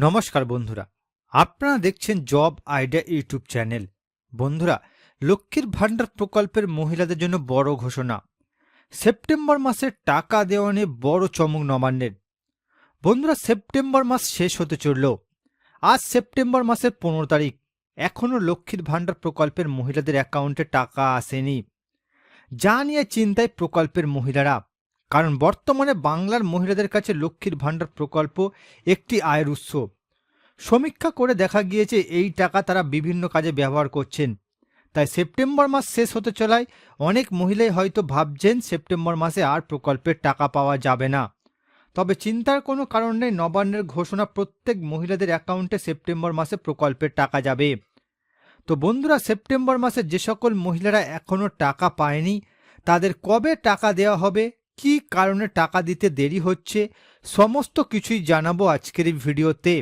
নমস্কার বন্ধুরা। আপনারা দেখছেন জব আইডিয়া ইউটিউব চ্যানেল। বন্ধুরা, লক্ষ্মীর ভাণ্ডার প্রকল্পের মহিলাদের জন্য বড় ঘোষণা। সেপ্টেম্বর মাসের টাকা দেওয়া নিয়ে বড় চমক নবান্নের। বন্ধুরা, সেপ্টেম্বর মাস শেষ হতে চলল। আজ সেপ্টেম্বর মাসের পনেরো তারিখ। এখনও লক্ষ্মীর ভাণ্ডার প্রকল্পের মহিলাদের অ্যাকাউন্টে টাকা আসেনি। যা নিয়ে চিন্তায় প্রকল্পের মহিলারা। কারণ বর্তমানে বাংলার মহিলাদের কাছে লক্ষ্মীর ভাণ্ডার প্রকল্প একটি আয়ের উৎস। সমীক্ষা করে দেখা গিয়েছে এই টাকা তারা বিভিন্ন কাজে ব্যবহার করছেন। তাই সেপ্টেম্বর মাস শেষ হতে চলায় অনেক মহিলাই হয়তো ভাবছেন সেপ্টেম্বর মাসে আর প্রকল্পের টাকা পাওয়া যাবে না। তবে চিন্তার কোনো কারণ নেই, নবান্নের ঘোষণা প্রত্যেক মহিলাদের অ্যাকাউন্টে সেপ্টেম্বর মাসে প্রকল্পের টাকা যাবে। তো বন্ধুরা, সেপ্টেম্বর মাসে যে সকল মহিলারা এখনও টাকা পায়নি, তাদের কবে টাকা দেওয়া হবে? কি কারণে টাকা দিতে দেরি হচ্ছে? সমস্ত কিছুই জানাব আজকের এই ভিডিওতে।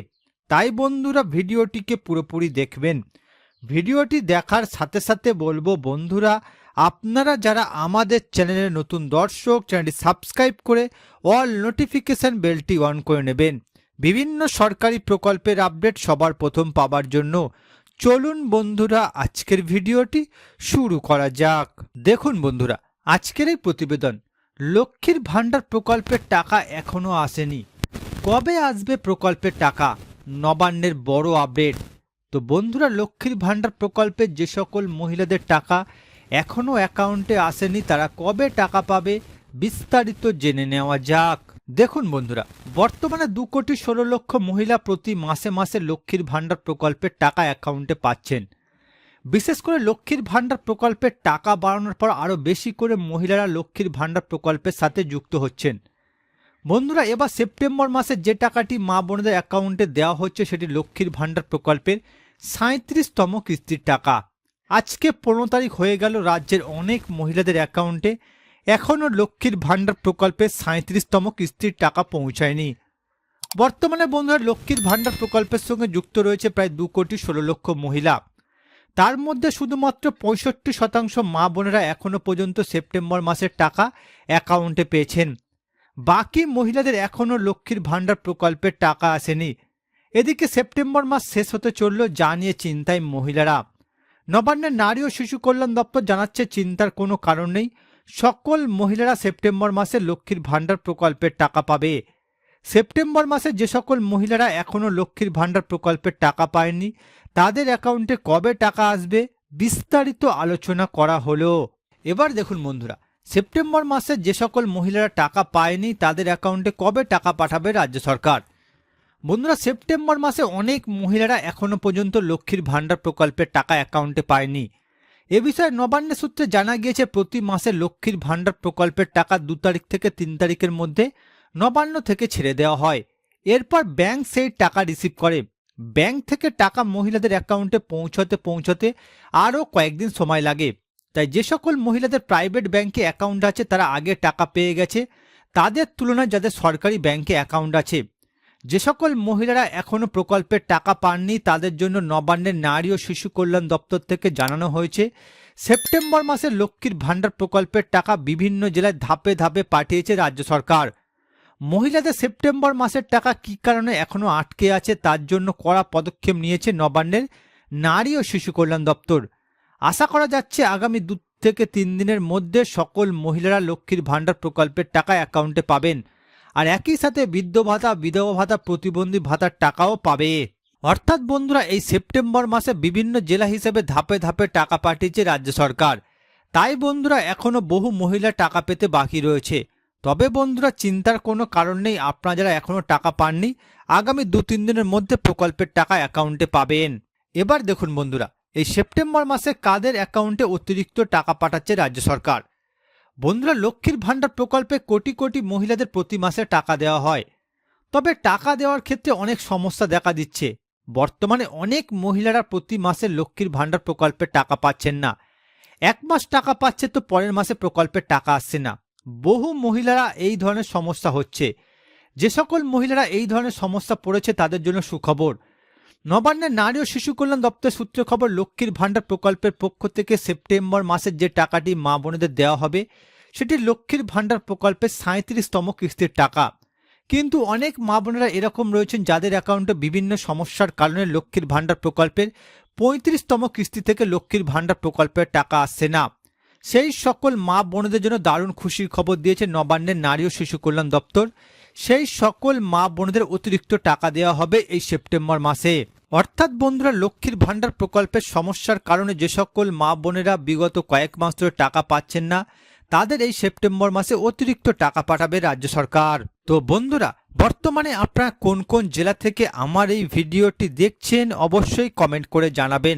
তাই বন্ধুরা, ভিডিওটিকে পুরোপুরি দেখবেন। ভিডিওটি দেখার সাথে সাথে বলব, বন্ধুরা, আপনারা যারা আমাদের চ্যানেলের নতুন দর্শক, চ্যানেলটি সাবস্ক্রাইব করে অল নোটিফিকেশান বেলটি অন করে নেবেন। বিভিন্ন সরকারি প্রকল্পের আপডেট সবার প্রথম পাবার জন্য চলুন বন্ধুরা, আজকের ভিডিওটি শুরু করা যাক। দেখুন বন্ধুরা, আজকের এই প্রতিবেদন লক্ষ্মীর ভাণ্ডার প্রকল্পের টাকা এখনও আসেনি। কবে আসবে প্রকল্পের টাকা? নবান্নের বড় আপডেট। তো বন্ধুরা, লক্ষ্মীর ভাণ্ডার প্রকল্পের যে সকল মহিলাদের টাকা এখনও অ্যাকাউন্টে আসেনি, তারা কবে টাকা পাবে বিস্তারিত জেনে নেওয়া যাক। দেখুন বন্ধুরা, বর্তমানে দু কোটি ষোলো লক্ষ মহিলা প্রতি মাসে মাসে লক্ষ্মীর ভাণ্ডার প্রকল্পের টাকা অ্যাকাউন্টে পাচ্ছেন। বিশেষ করে লক্ষ্মীর ভাণ্ডার প্রকল্পের টাকা বাড়ানোর পর আরও বেশি করে মহিলারা লক্ষ্মীর ভাণ্ডার প্রকল্পের সাথে যুক্ত হচ্ছেন। বন্ধুরা, এবার সেপ্টেম্বর মাসে যে টাকাটি মা বোনদের অ্যাকাউন্টে দেওয়া হচ্ছে সেটি লক্ষ্মীর ভাণ্ডার প্রকল্পের সাঁত্রিশতম কিস্তির টাকা। আজকে পনেরো তারিখ হয়ে গেল রাজ্যের অনেক মহিলাদের অ্যাকাউন্টে। এখনও লক্ষ্মীর ভাণ্ডার প্রকল্পের সাঁত্রিশতম কিস্তির টাকা পৌঁছায়নি। বর্তমানে বন্ধুরা, লক্ষ্মীর ভাণ্ডার প্রকল্পের সঙ্গে যুক্ত রয়েছে প্রায় দু কোটি ষোলো লক্ষ মহিলা। তার মধ্যে শুধুমাত্র পঁয়ষট্টি শতাংশ মা বোনেরা এখনও পর্যন্ত সেপ্টেম্বর মাসের টাকা অ্যাকাউন্টে পেয়েছেন। বাকি মহিলাদের এখনও লক্ষ্মীর ভাণ্ডার প্রকল্পের টাকা আসেনি। এদিকে সেপ্টেম্বর মাস শেষ হতে চলল যা নিয়ে চিন্তায় মহিলারা। নবান্নের নারী ও শিশু কল্যাণ দপ্তর জানাচ্ছে চিন্তার কোনো কারণ নেই। সকল মহিলারা সেপ্টেম্বর মাসে লক্ষ্মীর ভাণ্ডার প্রকল্পের টাকা পাবে। সেপ্টেম্বর মাসে যে সকল মহিলারা এখনও লক্ষ্মীর ভাণ্ডার প্রকল্পের টাকা পায়নি তাদের অ্যাকাউন্টে কবে টাকা আসবে বিস্তারিত আলোচনা করা হলো। এবার দেখুন বন্ধুরা, সেপ্টেম্বর মাসে যে সকল মহিলারা টাকা পায়নি তাদের অ্যাকাউন্টে কবে টাকা পাঠাবে রাজ্য সরকার? বন্ধুরা, সেপ্টেম্বর মাসে অনেক মহিলারা এখনও পর্যন্ত লক্ষ্মীর ভাণ্ডার প্রকল্পের টাকা অ্যাকাউন্টে পায়নি। এ বিষয়ে নবান্ন সূত্রে জানা গিয়েছে, প্রতি মাসে লক্ষ্মীর ভাণ্ডার প্রকল্পের টাকা দু তারিখ থেকে তিন তারিখের মধ্যে নবান্ন থেকে ছেড়ে দেওয়া হয়। এরপর ব্যাংক সেই টাকা রিসিভ করে। ব্যাংক থেকে টাকা মহিলাদের অ্যাকাউন্টে পৌঁছতে পৌঁছতে আরও কয়েকদিন সময় লাগে। তাই যে সকল মহিলাদের প্রাইভেট ব্যাংকে অ্যাকাউন্ট আছে, তারা আগে টাকা পেয়ে গেছে। তাদের তুলনায় যাদের সরকারি ব্যাংকে অ্যাকাউন্ট আছে, যে সকল মহিলারা এখনও প্রকল্পের টাকা পাননি, তাদের জন্য নবান্নের নারী ও শিশু কল্যাণ দপ্তর থেকে জানানো হয়েছে, সেপ্টেম্বর মাসে লক্ষ্মীর ভাণ্ডার প্রকল্পের টাকা বিভিন্ন জেলায় ধাপে ধাপে পাঠিয়েছে রাজ্য সরকার। মহিলাদের সেপ্টেম্বর মাসের টাকা কী কারণে এখনও আটকে আছে তার জন্য কড়া পদক্ষেপ নিয়েছে নবান্নের নারী ও শিশু কল্যাণ দপ্তর। আশা করা যাচ্ছে আগামী দু থেকে তিন দিনের মধ্যে সকল মহিলারা লক্ষ্মীর ভাণ্ডার প্রকল্পের টাকা অ্যাকাউন্টে পাবেন। আর একই সাথে বৃদ্ধ ভাতা, বিধবা ভাতা, প্রতিবন্ধী ভাতার টাকাও পাবে। অর্থাৎ বন্ধুরা, এই সেপ্টেম্বর মাসে বিভিন্ন জেলা হিসেবে ধাপে ধাপে টাকা পাঠিয়েছে রাজ্য সরকার। তাই বন্ধুরা এখনও বহু মহিলা টাকা পেতে বাকি রয়েছে। তবে বন্ধুরা, চিন্তার কোনো কারণ নেই। আপনারা যারা এখনও টাকা পাননি, আগামী দু তিন দিনের মধ্যে প্রকল্পের টাকা অ্যাকাউন্টে পাবেন। এবার দেখুন বন্ধুরা, এই সেপ্টেম্বর মাসে কাদের অ্যাকাউন্টে অতিরিক্ত টাকা পাঠাচ্ছে রাজ্য সরকার? বন্ধুরা, লক্ষ্মীর ভাণ্ডার প্রকল্পে কোটি কোটি মহিলাদের প্রতি মাসে টাকা দেওয়া হয়। তবে টাকা দেওয়ার ক্ষেত্রে অনেক সমস্যা দেখা দিচ্ছে। বর্তমানে অনেক মহিলারা প্রতি মাসে লক্ষ্মীর ভাণ্ডার প্রকল্পে টাকা পাচ্ছেন না। এক মাস টাকা পাচ্ছে তো পরের মাসে প্রকল্পের টাকা আসছে না। বহু মহিলারা এই ধরনের সমস্যা হচ্ছে। যে সকল মহিলারা এই ধরনের সমস্যা পড়েছে তাদের জন্য সুখবর। নবান্নের নারী ও শিশু কল্যাণ দপ্তর সূত্রে খবর, লক্ষ্মীর ভাণ্ডার প্রকল্পের পক্ষ থেকে সেপ্টেম্বর মাসের যে টাকাটি মা বোনেদের দেওয়া হবে, সেটি লক্ষ্মীর ভাণ্ডার প্রকল্পের সাঁত্রিশতম কিস্তির টাকা। কিন্তু অনেক মা বোনেরা এরকম রয়েছেন যাদের অ্যাকাউন্টে বিভিন্ন সমস্যার কারণে লক্ষ্মীর ভাণ্ডার প্রকল্পের পঁয়ত্রিশতম কিস্তি থেকে লক্ষ্মীর ভাণ্ডার প্রকল্পের টাকা আসছে না। সেই সকল মা বোনদের জন্য দারুণ খুশির খবর দিয়েছে নবান্নের নারী ও শিশু কল্যাণ দপ্তর। সেই সকল মা বোনদের অতিরিক্ত টাকা দেওয়া হবে এই সেপ্টেম্বর মাসে। অর্থাৎ বন্ধুরা, লক্ষ্মীর ভাণ্ডার প্রকল্পের সমস্যার কারণে যে সকল মা বোনেরা বিগত কয়েক মাস ধরে টাকা পাচ্ছেন না, তাদের এই সেপ্টেম্বর মাসে অতিরিক্ত টাকা পাঠাবে রাজ্য সরকার। তো বন্ধুরা, বর্তমানে আপনারা কোন কোন জেলা থেকে আমার এই ভিডিওটি দেখছেন অবশ্যই কমেন্ট করে জানাবেন।